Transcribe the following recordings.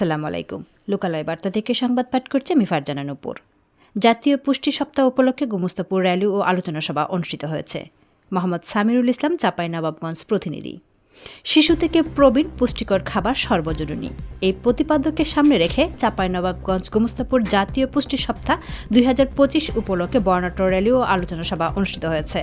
আসসালামু আলাইকুম। লোকালয় বার্তা থেকে সংবাদ পাঠ করছে আমি ফারজানা জাতীয় পুষ্টি সপ্তাহ উপলক্ষে গুমস্তাপুর র্যালি ও আলোচনা সভা অনুষ্ঠিত হয়েছে। মোহাম্মদ সামিরুল ইসলাম, চাপাই নবাবগঞ্জ প্রতিনিধি। শিশু থেকে প্রবীণ পুষ্টিকর খাবার সর্বজনীন। এই প্রতিপাদ্যকে সামনে রেখে চাপাই নবাবগঞ্জ গুমস্তাপুর জাতীয় পুষ্টি সপ্তাহ দুই হাজার পঁচিশ উপলক্ষে বর্ণাঢ্য র্যালি ও আলোচনা সভা অনুষ্ঠিত হয়েছে।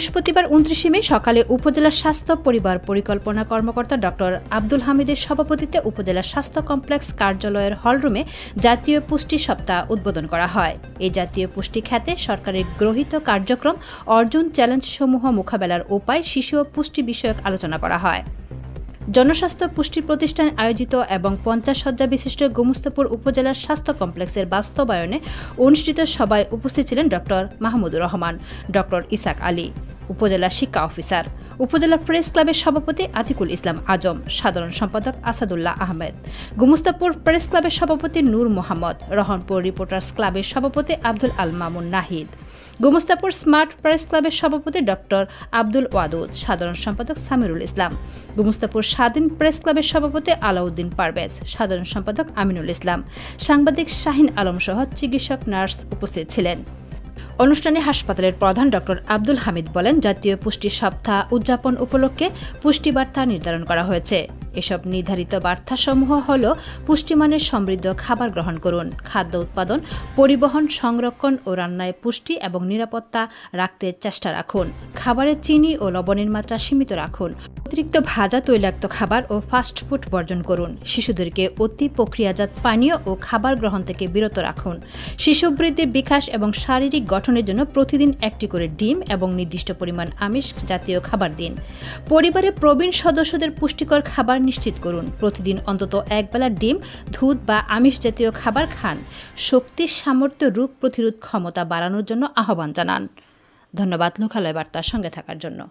বৃহস্পতিবার উনত্রিশে মে সকালে উপজেলা স্বাস্থ্য পরিবার পরিকল্পনা কর্মকর্তা ডক্টর আব্দুল হামিদের সভাপতিত্বে উপজেলা স্বাস্থ্য কমপ্লেক্স কার্যালয়ের হলরুমে জাতীয় পুষ্টি সপ্তাহ উদ্বোধন করা হয়। এই জাতীয় পুষ্টি খাতে সরকারের গ্রহীত কার্যক্রম অর্জন চ্যালেঞ্জসমূহ মোকাবেলার উপায় শিশু ও পুষ্টি বিষয়ক আলোচনা করা হয়। জনস্বাস্থ্য পুষ্টি প্রতিষ্ঠান আয়োজিত এবং পঞ্চাশ শয্যা বিশিষ্ট গোমুস্তপুর উপজেলার স্বাস্থ্য কমপ্লেক্সের বাস্তবায়নে অনুষ্ঠিত সভায় উপস্থিত ছিলেন ডক্টর মাহমুদুর রহমান, ডক্টর ইসাক আলী। উপজেলা শিক্ষা অফিসার। উপজেলা প্রেস ক্লাবের সভাপতি আতিকুল ইসলাম আজম, সাধারণ সম্পাদক আসাদুল্লাহ আহমেদ। গুমুস্তাপুর প্রেস ক্লাবের সভাপতি নূর মোহাম্মদ, রহনপুর রিপোর্টার্স ক্লাবের সভাপতি আব্দুল আল মামুন নাহিদ। গুমস্তাপুর স্মার্ট প্রেস ক্লাবের সভাপতি ডক্টর আব্দুল ওয়াদুদ, সাধারণ সম্পাদক সামিরুল ইসলাম। গুমস্তাপুর স্বাধীন প্রেস ক্লাবের সভাপতি আলাউদ্দিন পারভেজ, সাধারণ সম্পাদক আমিনুল ইসলাম। সাংবাদিক শাহিন আলম সহ চিকিৎসক, নার্স উপস্থিত ছিলেন। অনুষ্ঠানে হাসপাতালের প্রধান ডক্টর আব্দুল হামিদ বলেন, জাতীয় পুষ্টি সপ্তাহ উদযাপন উপলক্ষে পুষ্টি বার্তা নির্ধারণ করা হয়েছে। এসব নির্ধারিত বার্তাসমূহ হল পুষ্টিমানের সমৃদ্ধ খাবার গ্রহণ করুন, খাদ্য উৎপাদন, পরিবহন, সংরক্ষণ ও রান্নায় পুষ্টি এবং নিরাপত্তা রাখতে চেষ্টা রাখুন। খাবারে চিনি ও লবণের মাত্রা সীমিত রাখুন। অতিরিক্ত ভাজা তৈলাক্ত খাবার ও ফাস্টফুড বর্জন করুন। শিশুদেরকে অতি প্রক্রিয়াজাত পানীয় ও খাবার গ্রহণ থেকে বিরত রাখুন। শিশু বৃদ্ধির বিকাশ এবং শারীরিক গঠনের জন্য প্রতিদিন একটি করে ডিম এবং নির্দিষ্ট পরিমাণ আমিষ জাতীয় খাবার দিন। পরিবারের প্রবীণ সদস্যদের পুষ্টিকর খাবার নিশ্চিত করুন। প্রতিদিন অন্তত একবেলা ডিম, দুধ বা আমিষ জাতীয় খাবার খান। শক্তির সামর্থ্য রোগ প্রতিরোধ ক্ষমতা বাড়ানোর জন্য আহ্বান জানান। ধন্যবাদ লোকালয় বার্তার সঙ্গে থাকার জন্য।